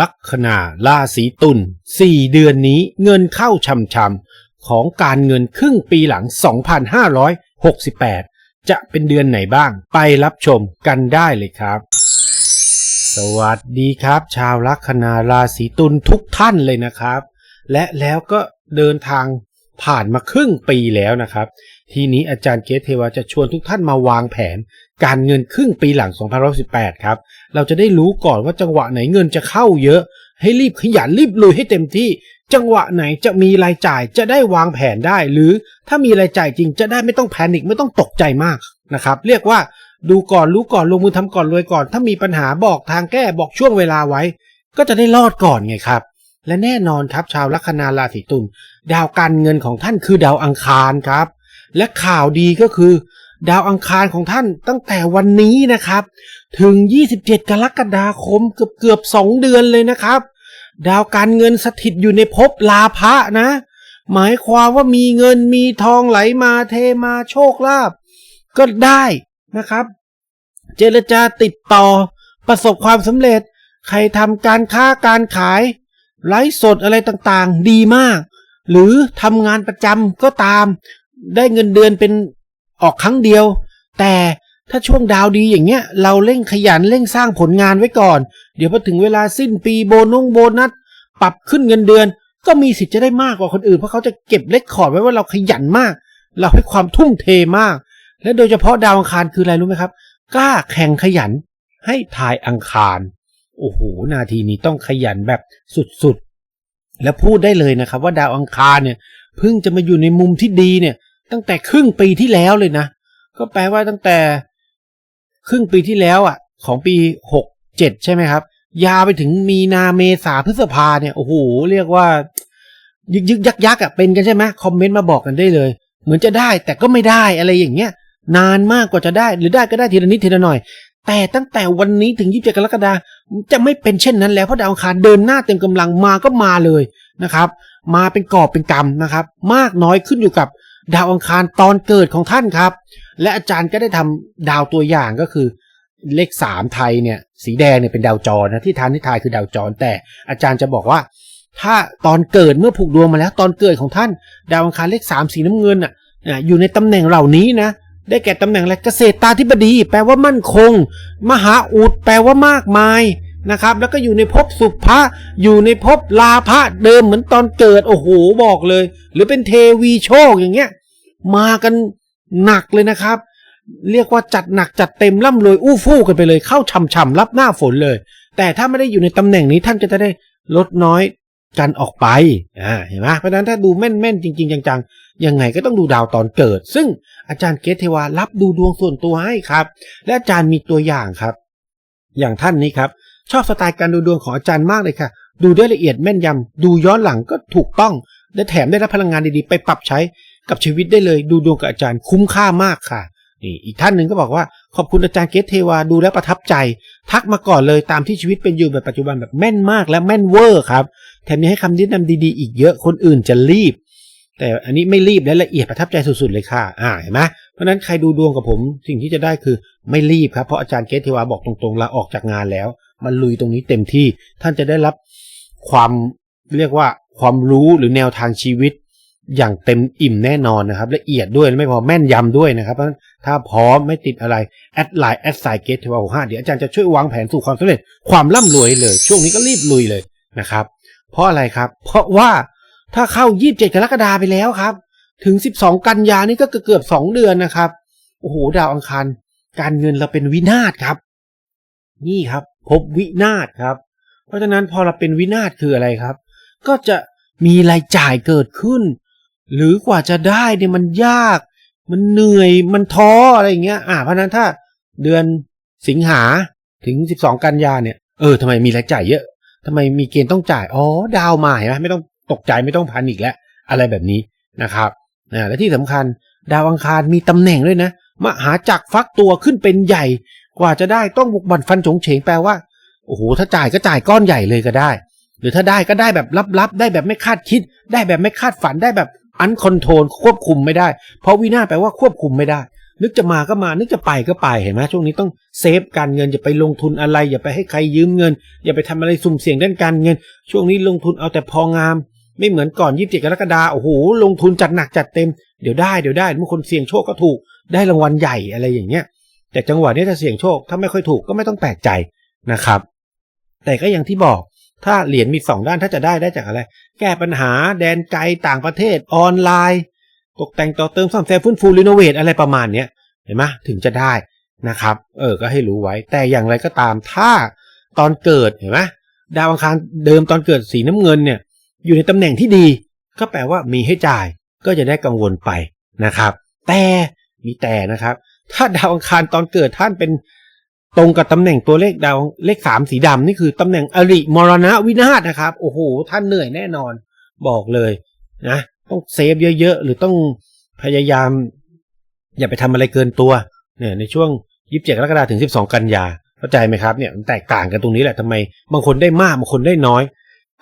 ลัคนาราศีตุล4เดือนนี้เงินเข้าช่ำๆของการเงินครึ่งปีหลัง 2568 จะเป็นเดือนไหนบ้าง ไปรับชมกันได้เลยครับ สวัสดีครับ ชาวลัคนาราศีตุลทุกท่านเลยนะครับ และแล้วก็เดินทางผ่านมาครึ่งปีแล้วนะครับ ทีนี้อาจารย์เกตเทวาจะชวนทุกท่านมาวางแผน การเงินครึ่งปีหลัง 2018 ครับ เราจะได้รู้ก่อนว่าจังหวะไหนเงินจะเข้าเยอะ ให้รีบขยันรีบลุยให้เต็มที่ จังหวะไหนจะมีรายจ่ายจะได้วางแผนได้ หรือถ้ามีรายจ่ายจริงจะได้ไม่ต้องแพนิคไม่ต้องตกใจมากนะครับ เรียกว่าดูก่อนรู้ก่อนลงมือทำก่อนรวยก่อน ถ้ามีปัญหาบอกทางแก้บอกช่วงเวลาไว้ ก็จะได้รอดก่อนไงครับ และแน่นอนครับชาวลัคนาราศีตุลดาวการเงินของท่านคือดาวอังคารครับ และข่าวดีก็คือ ดาวอังคารของท่านตั้งแต่วันนี้นะครับ ถึง 27 กรกฎาคมเกือบเกือบสองเดือนเลยนะครับ ดาวการเงินสถิตอยู่ในภพลาภะนะ หมายความว่ามีเงินมีทองไหลมาเทมาโชคลาภก็ได้นะครับ เจรจาติดต่อประสบความสำเร็จ ใครทำการค้าการขาย ไลฟ์สดอะไรต่างๆ ดีมาก หรือทำงานประจำก็ตาม ได้เงินเดือนเป็น ออกครั้งเดียว แต่ถ้าช่วงดาวดีอย่างเงี้ย เราเร่งขยันเร่งสร้างผลงานไว้ก่อน เดี๋ยวพอถึงเวลาสิ้นปีโบนุ่งโบนัสปรับขึ้นเงินเดือน ก็มีสิทธิ์จะได้มากกว่าคนอื่นเพราะเขาจะเก็บเลคคอร์ดไว้ว่าเราขยันมาก เราให้ความทุ่มเทมาก และโดยเฉพาะดาวอังคารคืออะไรรู้ไหมครับ กล้าแข่งขยันให้ทายอังคาร โอ้โห นาทีนี้ต้องขยันแบบสุดๆ และพูดได้เลยนะครับ ว่าดาวอังคารเนี่ยเพิ่งจะมาอยู่ในมุมที่ดีเนี่ย ตั้งแต่ครึ่งปีที่แล้วเลยนะ ก็แปลว่าตั้งแต่ครึ่งปีที่แล้วอะ ของปีหกเจ็ดใช่ไหมครับ ยาวไปถึงมีนาเมษาพฤษภาเนี่ยโอ้โหเรียกว่า ยึกยึกยักยักอะเป็นกันใช่ไหมคอมเมนต์มาบอกกันได้เลย เหมือนจะได้แต่ก็ไม่ได้อะไรอย่างเงี้ย นานมากกว่าจะได้ หรือได้ก็ได้ทีละนิดทีละหน่อย แต่ตั้งแต่วันนี้ถึง27กรกฎาจะไม่เป็นเช่นนั้นแล้วเพราะดาวอังคารเดินหน้าเต็มกำลังมาก็มาเลยนะครับ มาเป็นกอบเป็นกำนะครับ มากน้อยขึ้นอยู่กับ ดาวอังคารตอนเกิดของท่านครับ และอาจารย์ก็ได้ทำดาวตัวอย่างก็คือ เลขสามไทยเนี่ย สีแดงเนี่ยเป็นดาวจรนะที่ทานที่ทายคือดาวจร แต่อาจารย์จะบอกว่า ถ้าตอนเกิดเมื่อผูกดวงมาแล้ว ตอนเกิดของท่าน ดาวอังคารเลขสามสีน้ำเงินอะอยู่ในตำแหน่งเหล่านี้นะได้แก่ตำแหน่งอะไรเกษตรตาธิบดี แปลว่ามั่นคง มหาอุดแปลว่ามากมาย นะครับ แล้วก็อยู่ในภพสุภะอยู่ในภพลาภะเดิมเหมือนตอนเกิด โอ้โหบอกเลย หรือเป็นเทวีโชคอย่างเงี้ย มากันหนักเลยนะครับ เรียกว่าจัดหนักจัดเต็มร่ำรวยอู้ฟู่กันไปเลย เข้าช่ำๆรับหน้าฝนเลย แต่ถ้าไม่ได้อยู่ในตำแหน่งนี้ท่านก็จะได้ลดน้อยกันออกไป อ่า เห็นไหมเพราะฉะนั้นถ้าดูแม่นๆ จริง ๆ จังๆ ยังไงก็ต้องดูดาวตอนเกิด ซึ่งอาจารย์เกตเทวารับดูดวงส่วนตัวให้ครับ และอาจารย์มีตัวอย่างครับ อย่างท่านนี้ครับ ชอบสไตล์การดูดวงของอาจารย์มากเลยค่ะ ดูได้ละเอียดแม่นยำ ดูย้อนหลังก็ถูกต้อง และแถมได้รับพลังงานดีๆ ไปปรับใช้กับชีวิตได้เลย ดูดวงกับอาจารย์คุ้มค่ามากค่ะ นี่อีกท่านหนึ่งก็บอกว่าขอบคุณอาจารย์เกตเทวาดูแลประทับใจ ทักมาก่อนเลยตามที่ชีวิตเป็นอยู่แบบปัจจุบันแบบแม่นมากและแม่นเวอร์ครับแถมยังให้คำแนะนำดีๆ อีกเยอะคนอื่นจะรีบ แต่อันนี้ไม่รีบและละเอียดประทับใจสุดๆเลยค่ะ อ่าเห็นไหมเพราะฉะนั้นใครดูดวงกับผมสิ่งที่จะได้คือไม่รีบครับเพราะอาจารย์เกตเทวาบอกตรงๆลาออกจากงานแล้ว มันลุยตรงนี้เต็มที่ท่านจะได้รับความเรียกว่าความรู้หรือแนวทางชีวิต อย่างเต็มอิ่มแน่นอนนะครับ ละเอียดด้วยไม่พอแม่นยำด้วยนะครับเพราะถ้าพร้อมไม่ติดอะไร แอดไลน์แอดไซเกตเทวาหกห้าเดี๋ยวอาจารย์จะช่วยวางแผนสู่ความสำเร็จความร่ำรวยเลย ช่วงนี้ก็รีบลุยเลยนะครับ เพราะอะไรครับ เพราะว่าถ้าเข้า 27 กรกฎาไปแล้วครับ ถึง 12 กันยานี่ก็เกือบ2เดือนนะครับ โอ้โห ดาวอังคาร การเงินเราเป็นวินาศครับ นี่ครับ พบวินาศครับ เพราะฉะนั้นพอเราเป็นวินาศคืออะไรครับ ก็จะมีรายจ่ายเกิดขึ้น หรือกว่าจะได้เนี่ยมันยาก มันเหนื่อยมันท้ออะไรอย่างเงี้ย อ่าเพราะฉะนั้นถ้าเดือนสิงหาถึง 12 กันยาเนี่ยเออทำไมมีรายจ่ายเยอะทำไมมีเกณฑ์ต้องจ่ายอ๋อดาวมาเห็นไหมไม่ต้องตกใจไม่ต้องพันอีกแล้ว อะไรแบบนี้นะครับนะและที่สำคัญดาวอังคารมีตำแหน่งด้วยนะมหาจักรฟักตัวขึ้นเป็นใหญ่ กว่าจะได้ต้องบุกบันฟันฉงเฉงแปลว่าโอ้โหถ้าจ่ายก็จ่ายก้อนใหญ่เลยก็ได้ หรือถ้าได้ก็ได้แบบลับๆ ได้แบบไม่คาดคิด ได้แบบไม่คาดฝันได้แบบอันคอนโทรลควบคุมไม่ได้ เพราะวินาแปลว่าควบคุมไม่ได้ นึกจะมาก็มา นึกจะไปก็ไปเห็นไหมช่วงนี้ต้องเซฟการเงินอย่าไปลงทุนอะไร อย่าไปให้ใครยืมเงิน อย่าไปทำอะไรสุ่มเสี่ยงด้านการเงิน ช่วงนี้ลงทุนเอาแต่พองาม ไม่เหมือนก่อนยี่สิบเจ็ดกรกฎาโอ้โหลงทุนจัดหนักจัดเต็มเดี๋ยวได้เดี๋ยวได้บางคนเสี่ยงโชคก็ถูกได้รางวัลใหญ่อะไรอย่างเงี้ย แต่จังหวะนี้ถ้าเสี่ยงโชคถ้าไม่ค่อยถูกก็ไม่ต้องแปลกใจนะครับ แต่ก็อย่างที่บอกถ้าเหรียญมีสองด้านถ้าจะได้ได้จากอะไร แก้ปัญหาแดนไกลต่างประเทศออนไลน์ ตกแต่งต่อเติมซ่อมแซมฟื้นฟูรีโนเวทอะไรประมาณเนี้ยเห็นไหมถึงจะได้นะครับ เออก็ให้รู้ไว้แต่อย่างไรก็ตามถ้าตอนเกิดเห็นไหมดาวอังคารเดิมตอนเกิดสีน้ำเงินเนี่ย อยู่ในตำแหน่งที่ดี ก็แปลว่ามีให้จ่ายก็จะได้กังวลไปนะครับ แต่มีแต่นะครับ ถ้าดาวอังคารตอนเกิดท่านเป็นตรงกับตำแหน่งตัวเลขดาวเลขสามสีดำนี่คือตำแหน่งอริมรณะวินาศนะครับ โอ้โห ท่านเหนื่อยแน่นอน บอกเลยนะต้องเซฟเยอะๆ หรือต้องพยายาม อย่าไปทำอะไรเกินตัว เนี่ยในช่วงยีิบเจ็ดกรกฎาคมถึงสิบสองกันยาเข้าใจไหมครับเนี่ยมันแตกต่างกันตรงนี้แหละทำไม บางคนได้มากบางคนได้น้อย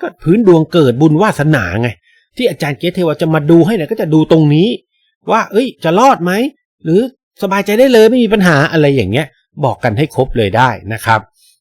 ก็พื้นดวงเกิดบุญวาสนาไง ที่อาจารย์เกตเทวจะมาดูให้เนี่ยก็จะดูตรงนี้ ว่า เอ้ย จะรอดไหมหรือ สบายใจได้เลยไม่มีปัญหาอะไรอย่างเงี้ย บอกกันให้ครบเลยได้นะครับ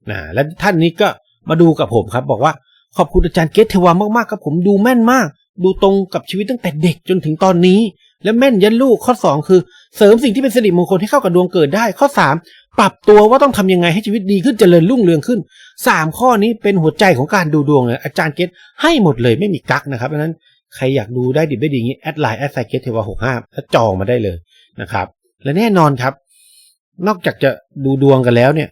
นะและท่านนี้ก็มาดูกับผมครับ บอกว่าขอบคุณอาจารย์เกตเทวามากๆครับผมดูแม่นมาก ดูตรงกับชีวิตตั้งแต่เด็กจนถึงตอนนี้ และแม่นยันลูกข้อ 2 คือ เสริมสิ่งที่เป็นสิริมงคลให้เข้ากับดวงเกิดได้ ข้อ 3 ปรับตัวว่าต้องทำยังไงให้ชีวิตดีขึ้นเจริญรุ่งเรืองขึ้น 3 ข้อนี้เป็นหัวใจของการดูดวงเลยอาจารย์เกตให้หมดเลยไม่มีกักนะครับเพราะนั้นใครอยากดูได้ดิบได้ดีอย่างนี้แอดไลน์แอดไซเกตเทวาหกห้าแล้วจองมาได้เลยนะครับ และแน่นอนครับ นอกจากจะดูดวงกันแล้วเนี่ย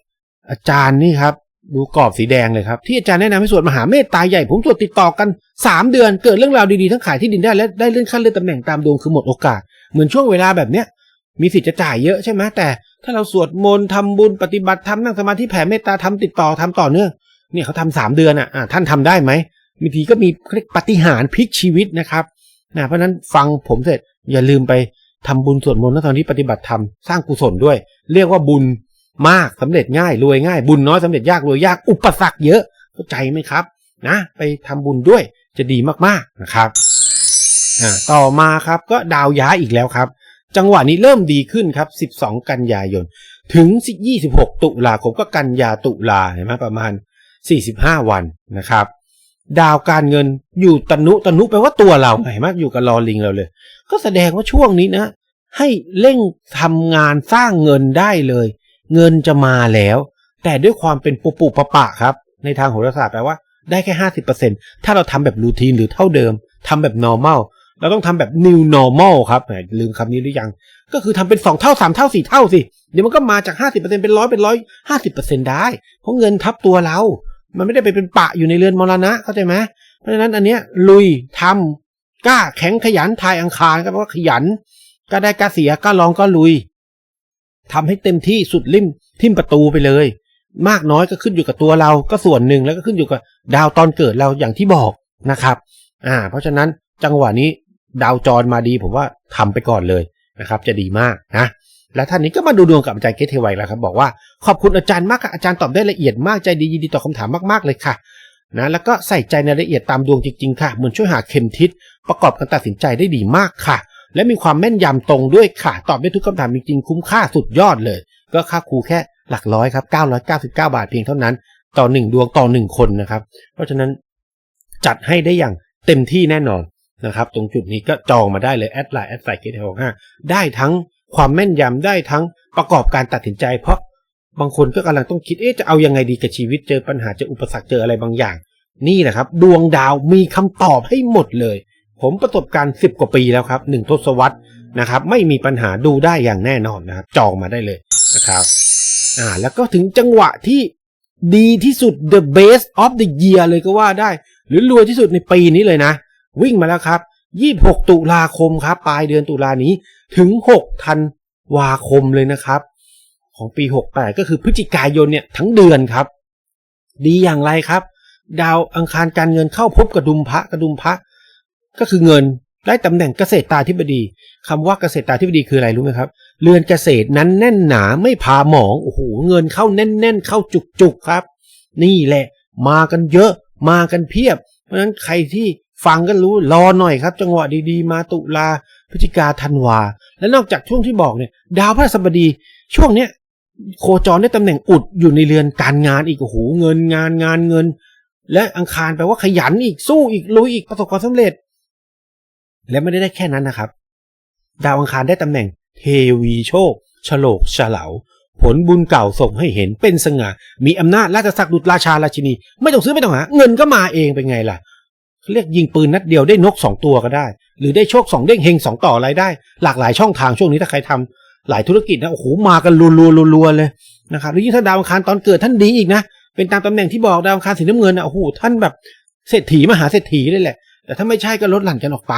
อาจารย์นี่ครับ ดูกรอบสีแดงเลยครับ ที่อาจารย์แนะนำให้สวดมหาเมตตาใหญ่ ผมสวดติดต่อกัน 3 เดือนเกิดเรื่องราวดีๆทั้งขายที่ดินได้และได้เลื่อนขั้นเลื่อนตำแหน่งตามดวงคือหมดโอกาส เหมือนช่วงเวลาแบบเนี้ยมีสิทธิ์จะจ่ายเยอะใช่ไหมแต่ถ้าเราสวดมนต์ทำบุญปฏิบัติทำนั่งสมาธิแผ่เมตตาทำติดต่อทำต่อเนื่องเนี่ยเขาทำสามเดือนอะอะท่านทำได้ไหมบางทีก็มีเรียกปฏิหารพลิกชีวิตนะครับนะเพราะนั้นฟังผมเสร็จอย่าลืมไป ทำบุญสวดมนต์ในตอนที่ปฏิบัติธรรมสร้างกุศลด้วย เรียกว่าบุญมากสำเร็จง่ายรวยง่าย บุญน้อยสำเร็จยากรวยยากอุปสรรคเยอะเข้าใจไหมครับ นะ ไปทำบุญด้วยจะดีมากๆนะครับต่อมาครับก็ดาวย้ายอีกแล้วครับ จังหวะนี้เริ่มดีขึ้นครับ 12 กันยายน ถึง 26 ตุลาคมก็กันยาตุลาเห็นไหมประมาณ 45 วันนะครับ ดาวการเงินอยู่ตนุตนุแปลว่าตัวเราเห็นไหมอยู่กับลอลิงเราเลย ก็แสดงว่าช่วงนี้นะ ให้เร่งทำงานสร้างเงินได้เลย เงินจะมาแล้ว แต่ด้วยความเป็นปุปุปะปะครับ ในทางโหราศาสตร์แปลว่าได้แค่ห้าสิบเปอร์เซ็นถ้าเราทำแบบรูทีนหรือเท่าเดิมทำแบบ normal เราต้องทำแบบ new normal ครับหมลืมคำนี้หรือยัง ก็คือทำเป็นสองเท่าสามเท่าสี่เท่าสิ เดี๋ยวมันก็มาจากห้าสิบเปอร์เซ็นเป็นร้อยเป็นร้อยห้าสิบเปอร์เซ็นได้ เพราะเงินทับตัวเรา มันไม่ได้ไปเป็นปะอยู่ในเรือนมรณะเข้าใจไหมเพราะฉะนั้นอันเนี้ยลุยทำ กล้าแข็งขยันทายอังคารก็เพราะขยันก็ได้กล้าเสียกล้าลองก็ลุยทำให้เต็มที่สุดริมทิมประตูไปเลย มากน้อยก็ขึ้นอยู่กับตัวเราก็ส่วนหนึ่งแล้วก็ขึ้นอยู่กับดาวตอนเกิดเราอย่างที่บอกนะครับ อ่า เพราะฉะนั้นจังหวะนี้ดาวจรมาดีผมว่าทำไปก่อนเลยนะครับ จะดีมากนะและท่านนี้ก็มาดูดวงกับอาจารย์เกตเทวัยแล้วครับ บอกว่าขอบคุณอาจารย์มากค่ะอาจารย์ตอบได้ละเอียดมากใจดียินดีตอบคำถามมากๆเลยค่ะ นะแล้วก็ใส่ใจในรายละเอียดตามดวงจริงๆค่ะเหมือนช่วยหาเข็มทิศประกอบการตัดสินใจได้ดีมากค่ะ และมีความแม่นยำตรงด้วยค่ะ ตอบได้ทุกคำถามจริงๆ คุ้มค่าสุดยอดเลย ก็ค่าครูแค่หลักร้อยครับ 999 บาทเพียงเท่านั้น ต่อหนึ่งดวงต่อหนึ่งคนนะครับ เพราะฉะนั้นจัดให้ได้อย่างเต็มที่แน่นอนนะครับ ตรงจุดนี้ก็จองมาได้เลยแอดไลน์แอดไซเกตหกห้าได้ทั้งความแม่นยำได้ทั้งประกอบการตัดสินใจ เพราะ บางคนก็กำลังต้องคิดเอ๊ะจะเอายังไงดีกับชีวิตเจอปัญหาเจออุปสรรคเจออะไรบางอย่าง นี่แหละครับ ดวงดาวมีคำตอบให้หมดเลย ผมประสบการณ์สิบกว่าปีแล้วครับหนึ่งทศวรรษนะครับไม่มีปัญหาดูได้อย่างแน่นอนนะครับจองมาได้เลยนะครับอ่าแล้วก็ถึงจังหวะที่ดีที่สุด the best of the year เลยก็ว่าได้ หรือรวยที่สุดในปีนี้เลยนะ วิ่งมาแล้วครับ26 ตุลาคมครับ ปลายเดือนตุลานี้ถึง 6 ธันวาคมเลยนะครับ ของปี 68 ก็คือพฤศจิกายนเนี่ยทั้งเดือนครับ ดีอย่างไรครับ ดาวอังคารการเงินเข้าพบกระดุมพระกระดุมพระ ก็คือเงินได้ตำแหน่งเกษตรตาธิบดีคำว่าเกษตรตาธิบดีคืออะไรรู้ไหมครับ เรือนเกษตรนั้นแน่นหนาไม่พาหมองโอ้โหเงินเข้าแน่น ๆ เข้าจุกๆครับ นี่แหละ มากันเยอะมากันเพียบ เพราะฉะนั้นใครที่ฟังก็รู้รอหน่อยครับ จังหวะดีๆ มาตุลาพฤศจิกาธันวา และนอกจากช่วงที่บอกเนี่ย ดาวพฤหัสบดี ช่วงเนี้ย โคจรได้ตำแหน่งอุดอยู่ในเรือนการงานอีกโอ้โหเงินงานงานเงิน และอังคารแปลว่าขยันอีกสู้อีกลุยอีกประสบความสำเร็จ และไม่ได้ได้แค่นั้นนะครับ ดาวอังคารได้ตำแหน่งเทวีโชคฉลกฉลาผลบุญเก่าส่งให้เห็นเป็นสง่ามีอำนาจราชศักดิ์ดุจราชาราชินี ไม่ต้องซื้อไม่ต้องหา เงินก็มาเองเป็นไงล่ะเรียกยิงปืนนัดเดียวได้นกสองตัวก็ได้ หรือได้โชคสองเด้งเฮงสองต่ออะไรได้ หลากหลายช่องทางช่วงนี้ถ้าใครทำ หลายธุรกิจนะโอ้โหมากันรัวๆรัวๆเลยนะครับแล้วยิ่งถ้าดาวอังคารตอนเกิดท่านดีอีกนะเป็นตามตำแหน่งที่บอกดาวอังคารสีน้ำเงินนะโอ้โหท่านแบบเศรษฐีมหาเศรษฐีเลยแหละ แต่ถ้าไม่ใช่ก็ลดหลั่นกันออกไป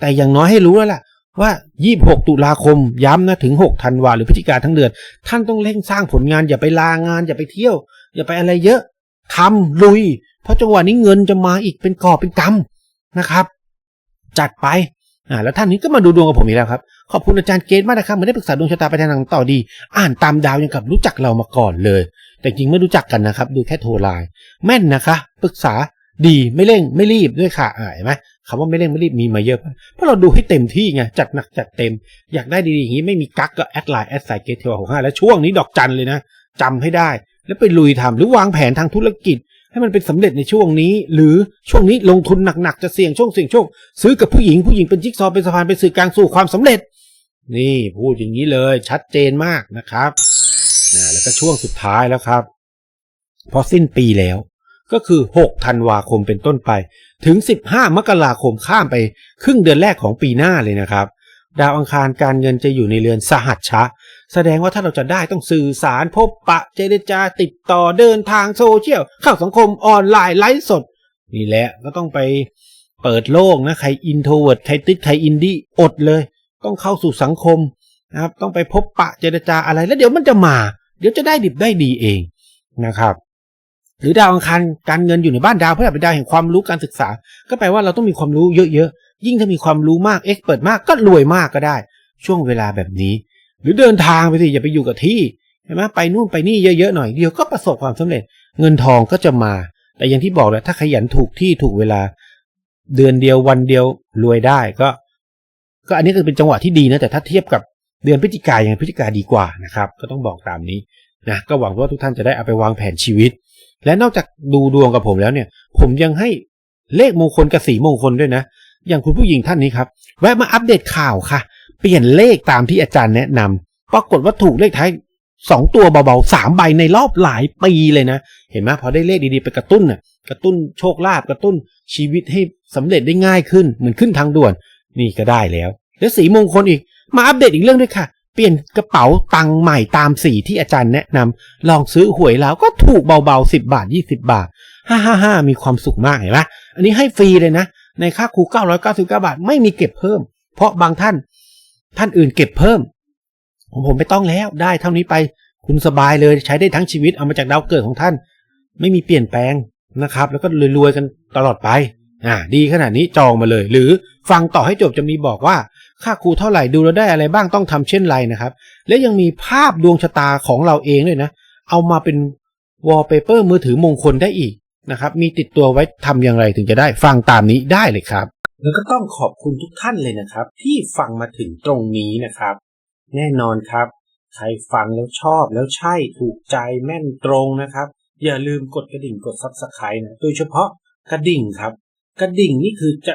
แต่อย่างน้อยให้รู้แล้วล่ะว่า 26 ตุลาคมย้ำนะถึง 6 ธันวาหรือพฤศจิกาทั้งเดือน ท่านต้องเร่งสร้างผลงานอย่าไปลางาน อย่าไปเที่ยว อย่าไปอะไรเยอะทำลุย เพราะจังหวะนี้เงินจะมาอีกเป็นกอบเป็นกำนะครับ จัดไปอ่าแล้วท่านนี้ก็มาดูดวงกับผมอีกแล้วครับ ขอบคุณอาจารย์เกตมากนะครับเหมาได้ปรึกษาดวงชะตาไปทางต่อดี อ่านตามดาวยังกับรู้จักเรามาก่อนเลย แต่จริงไม่รู้จักกันนะครับ ดูแค่โทรไลน์แม่นนะคะปรึกษาดีไม่เร่งไม่รีบด้วยค่ะอ่าเห็นไหมคำว่าไม่เร่งไม่รีบมีมาเยอะเพราะเราดูให้เต็มที่ไงจัดหนักจัดเต็ม อยากได้ดีๆอย่างนี้ไม่มีกักก็แอดไลน์แอดไซเกตเทวหกห้าแล้วช่วงนี้ดอกจันเลยนะจำให้ได้ แล้วไปลุยทำหรือวางแผนทางธุรกิจ ให้มันเป็นสำเร็จในช่วงนี้ หรือช่วงนี้ลงทุนหนักๆจะเสี่ยงช่วงเสี่ยงโชคซื้อกับผู้หญิงผู้หญิงเป็นจิ๊กซอว์เป็นสะพานเป็นสื่อกลางสู่ความสำเร็จ นี่พูดอย่างนี้เลยชัดเจนมากนะครับนะแล้วก็ช่วงสุดท้ายแล้วครับ พอสิ้นปีแล้ว ก็คือ 6 ธันวาคมเป็นต้นไป ถึง 15 มกราคมข้ามไป ครึ่งเดือนแรกของปีหน้าเลยนะครับ ดาวอังคารการเงินจะอยู่ในเรือนสหัชชะ แสดงว่าถ้าเราจะได้ต้องสื่อสารพบปะเจรจาติดต่อเดินทางโซเชียลเข้าสังคมออนไลน์ไลฟ์สด นี่แหละก็ต้องไปเปิดโลกนะ ใครอินโทรเวิร์ดใครติดใครอินดี้อดเลย ต้องเข้าสู่สังคมนะครับ ต้องไปพบปะเจรจาอะไร แล้วเดี๋ยวมันจะมา เดี๋ยวจะได้ดิบได้ดีเองนะครับ หรือดาวอังคารการเงินอยู่ในบ้านดาวพฤหัสเป็นดาวแห่งความรู้การศึกษา ก็แปลว่าเราต้องมีความรู้เยอะๆ ยิ่งถ้ามีความรู้มากเอ็กเปิดมากก็รวยมากก็ได้ ช่วงเวลาแบบนี้ หรือเดินทางไปสิอย่าไปอยู่กับที่ใช่ไหมไปนู่นไปนี่เยอะๆหน่อยเดียวก็ประสบความสำเร็จ เงินทองก็จะมา แต่อย่างที่บอกแหละถ้าขยันถูกที่ถูกเวลา เดือนเดียววันเดียวรวยได้ก็ ก็อันนี้ก็เป็นจังหวะที่ดีนะแต่ถ้าเทียบกับเดือนพฤศจิกายนพฤศจิกาดีกว่านะครับ ก็ต้องบอกตามนี้นะก็หวังว่าทุกท่านจะได้เอาไปวางแผนชีวิต และนอกจากดูดวงกับผมแล้วเนี่ย ผมยังให้เลขมงคลกับสีมงคลด้วยนะ อย่างคุณผู้หญิงท่านนี้ครับ แวะมาอัปเดตข่าวค่ะ เปลี่ยนเลขตามที่อาจารย์แนะนำปรากฏว่าถูกเลขท้ายสองตัวเบาๆสามใบในรอบหลายปีเลยนะ เห็นไหมพอได้เลขดีๆไปกระตุ้นน่ะกระตุ้นโชคลาภกระตุ้นชีวิตให้สำเร็จได้ง่ายขึ้นเหมือนขึ้นทางด่วน นี่ก็ได้แล้ว แล้วสีมงคลอีก มาอัปเดตอีกเรื่องด้วยค่ะ เปลี่ยนกระเป๋าตังค์ใหม่ตามสีที่อาจารย์แนะนำลองซื้อหวยแล้วก็ถูกเบาๆสิบบาทยี่สิบาท ฮ่าฮ่าฮ่ามีความสุขมากเห็นไหมอันนี้ให้ฟรีเลยนะ ในค่าครูเก้าร้อยเก้าสิบเก้าบาท ไม่มีเก็บเพิ่ม เพราะบางท่าน ท่านอื่นเก็บเพิ่มของผมไม่ต้องแล้วได้เท่านี้ไป คุณสบายเลยใช้ได้ทั้งชีวิตเอามาจากดาวเกิดของท่าน ไม่มีเปลี่ยนแปลงนะครับ แล้วก็รวยๆกันตลอดไปอ่าดีขนาดนี้จองมาเลย หรือ ฟังต่อให้จบจะมีบอกว่าค่าครูเท่าไหร่ดูแล้วได้อะไรบ้างต้องทำเช่นไรนะครับ และยังมีภาพดวงชะตาของเราเองด้วยนะ เอามาเป็นวอลเปเปอร์มือถือมงคลได้อีกนะครับ มีติดตัวไว้ทำอย่างไรถึงจะได้ฟังตามนี้ได้เลยครับ แล้วก็ต้องขอบคุณทุกท่านเลยนะครับ ที่ฟังมาถึงตรงนี้นะครับ แน่นอนครับ ใครฟังแล้วชอบแล้วใช่ถูกใจแม่นตรงนะครับ อย่าลืมกดกระดิ่งกดซับสไครต์นะโดยเฉพาะกระดิ่งครับ กระดิ่งนี่คือจะ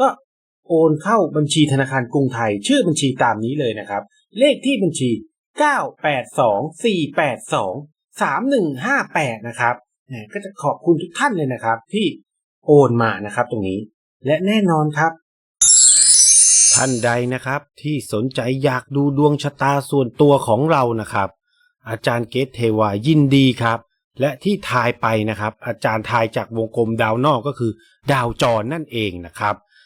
ก็โอนเข้าบัญชีธนาคารกรุงไทย ชื่อบัญชีตามนี้เลยนะครับ เลขที่บัญชี 982-482-3158 นะครับก็จะขอบคุณทุกท่านเลยนะครับ ที่โอนมานะครับตรงนี้ และแน่นอนครับ ท่านใดนะครับที่สนใจอยากดูดวงชะตาส่วนตัวของเรานะครับ อาจารย์เกตเทวายินดีครับ และที่ทายไปนะครับ อาจารย์ทายจากวงกลมดาวนอกก็คือ ดาวจรนั่นเองนะครับ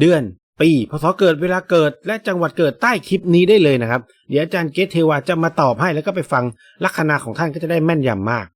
เดือน ปีพศเกิดเวลาเกิดและจังหวัดเกิดใต้คลิปนี้ได้เลยนะครับ เดี๋ยวอาจารย์เกตเทวาจะมาตอบให้แล้วก็ไปฟังลัคนาของท่านก็จะได้แม่นยำมาก